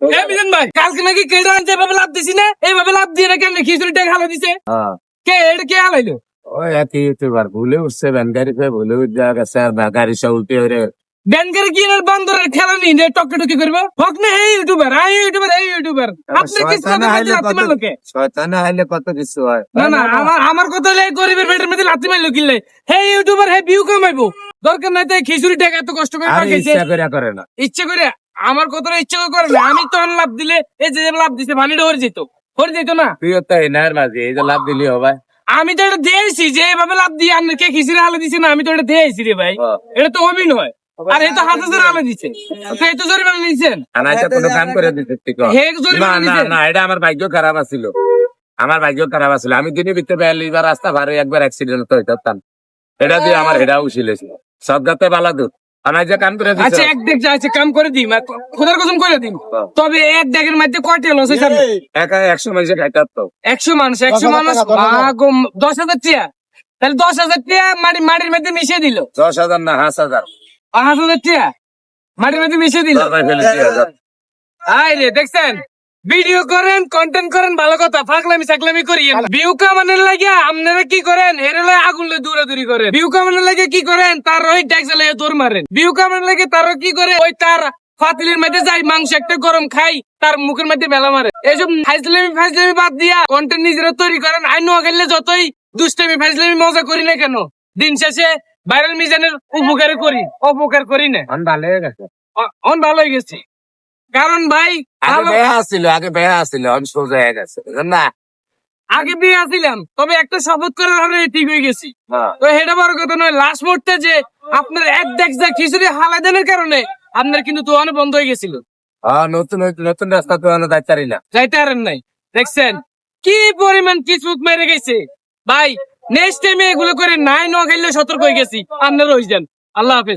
এ ভাই কালকে নাকি কেডা আনছে এভাবে লাভ দিছি না? এইভাবে লাভ দিয়ে কেন খিচুড়ি টাকা হালা দিছে। হ্যাঁ। কে এটা কে হালাইলো ওই ইউটিউবার ভুলে উঠছে ভ্যান গাড়ি পে ভুলে উঠে গেছে আর ভ্যান গাড়ি সব উল্টে হয়ে ব্যাংকের কি এর বান্দরের খেলা নি যে টকে টকে করব? হোক না এই ইউটিউবার এই ইউটিউবার এই ইউটিউবার। আপনি কি লাত্তি কত- মারলো কে? শয়তানে হাইলে কত কিছু হয়। না না আমার আমার কথা হলে এই গরিবের পেটের মধ্যে লাত্তি মারলো কিনলে হে ইউটিউবার হে ভিউ কামাইবো। দরকার নাই তাই খিচুড়ি টাকা এত কষ্ট করে আর পাঠাইছে ইচ্ছা করে করে না। ইচ্ছে করে আমার কথাটা ইচ্ছে করে না। আমি তখন লাভ দিলে এই যে লাভ দিছে ভানিটা হরে যেত হরে যেত না? তুইও তো এই নায়ের মাঝে এই যে লাভ দিলি হবে আমি তো এটা দিয়েছি যে এভাবে লাভ দিয়ে আপনার কে খিচুড়ি আলো দিছে না আমি তো এটা দিয়েছি রে ভাই। এটা তো অভিনয়। আর এই তো হাজার হাজার আলো দিচ্ছে তো এই তো জরিমানা নিয়েছেন। আনাইতে কোনো কাম করে দিতে ঠিক না না না এটা আমার ভাগ্য খারাপ আছিল। আমার ভাগ্য খারাপ আছিল। আমি দিনে ভিতরে বেল এবার রাস্তা ভারে একবার অ্যাক্সিডেন্ট তো হইতাম। এটা দিয়ে আমার হেডা উছিলেছে সব গাতে বালা যে কাম করে আচ্ছা এক দেখ যাচ্ছে কাম করে দিই খোদার কসম করে দিন তবে এক ডেকের মধ্যে কয়টা লস হয়েছে একা একশো মানুষে একশো মানুষ একশো মানুষ দশ হাজার। টিয়া। তাহলে দশ হাজার টিয়া মাটি মাটির মধ্যে মিশিয়ে দিল। দশ হাজার না হাঁস হাজার। হাজার টিয়া মাটির মধ্যে মিশিয়ে দিল। দরকার হাজার। আই রে দেখছেন? ভিডিও করেন কন্টেন্ট করেন ভালো কথা। ফাকলামি সাকলামি করি। ভিউ কামানের লাগে আপনারা কি করেন? হেরে লয় আগুন লয় দৌড়াদৌড়ি করেন। ভিউ কামানের লাগে কি করেন? তার ওই ট্যাক্স লাগে দৌড় মারেন। ভিউ কামানের লাগে তারও কি করে? ওই তার ফাতিলের মধ্যে যাই মাংস একটা গরম খাই তার মুখের মধ্যে বেলা মারে। এইসব ফাইজলামি ফাইজলামি বাদ দিয়া কন্টেন্ট নিজেরা তৈরি করেন। আই নোয়া গেলে যতই দুষ্টামি ফাইজলামি মজা করি না কেন? দিন শেষে ভাইরাল মিজানের উপকার করি। অপকার করি না। অন ভালো হয়ে গেছে। অন ভালো হয়ে গেছে। কারণ ভাই আগে বেয়া আসছিল আগে বেয়া আসছিল অন সোজা হয়ে গেছে না? আগে বিয়ে আসিলাম তবে একটা শপথ করে ভাবে ঠিক হয়ে গেছি। হ্যাঁ। তো এটা বড় কথা নয় লাস্ট মুহূর্তে যে আপনার এক দেখ যা খিচুড়ি হালাদানের কারণে আপনার কিন্তু দোকানে বন্ধ হয়ে গেছিল। হ্যাঁ, নতুন নতুন রাস্তা তো আমি যাইতারি না। যাইতে পারেন নাই। দেখছেন কি পরিমাণ কিসমত মেরে গেছে। ভাই নেক্সট টাইমে এগুলো করে নাই ন খাইলে সতর্ক হয়ে গেছি। আপনার হয়ে যান আল্লাহ হাফেজ।